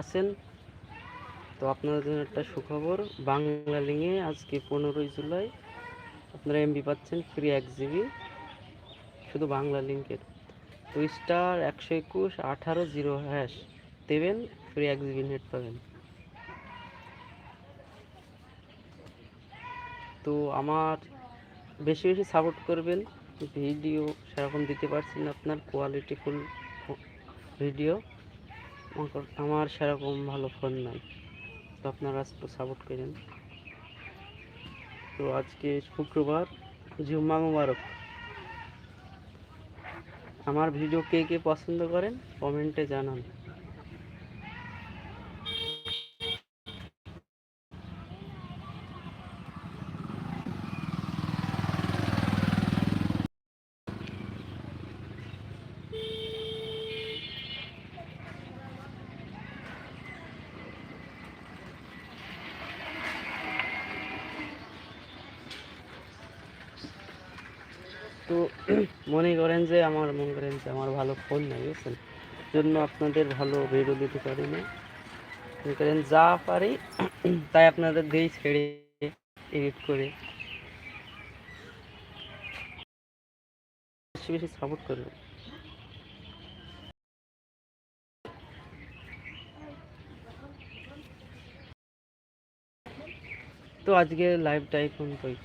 আছেন? তো আপনাদের জন্য একটা সুখবর, বাংলা লিঙ্কে আজকে পনেরোই জুলাই আপনারা এমবি পাচ্ছেন ফ্রি এক জিবি শুধু বাংলা লিঙ্কের। তো স্টার একশো একুশ, আঠারো জিরো হ্যাশ দেবেন ফ্রি এক জিবি নেট পাবেন। তো আমার বেশি বেশি সাপোর্ট করবেন ভিডিও সেরকম দিতে পারছি না আপনার কোয়ালিটি ফুল ভিডিও আমার- সেরকম ভালো ফোন নাই। তো আপনারা সাপোর্ট করেন। তো আজকে শুক্রবার, জুম্মা মুবারক। আমার ভিডিও কে কে পছন্দ করেন কমেন্টে জানান। তো মনে করেন যে আমার, মনে করেন যে আমার ভালো ফোন নাই, বুঝছেন? জন্য আপনাদের ভালো ভিডিও দিতে পারি না। মনে করেন যা পারি তাই আপনাদের দিয়েই ছেড়ে এডিট করে। বেশি বেশি সাপোর্ট করবেন। তো আজকে লাইভটা এই পর্যন্তই।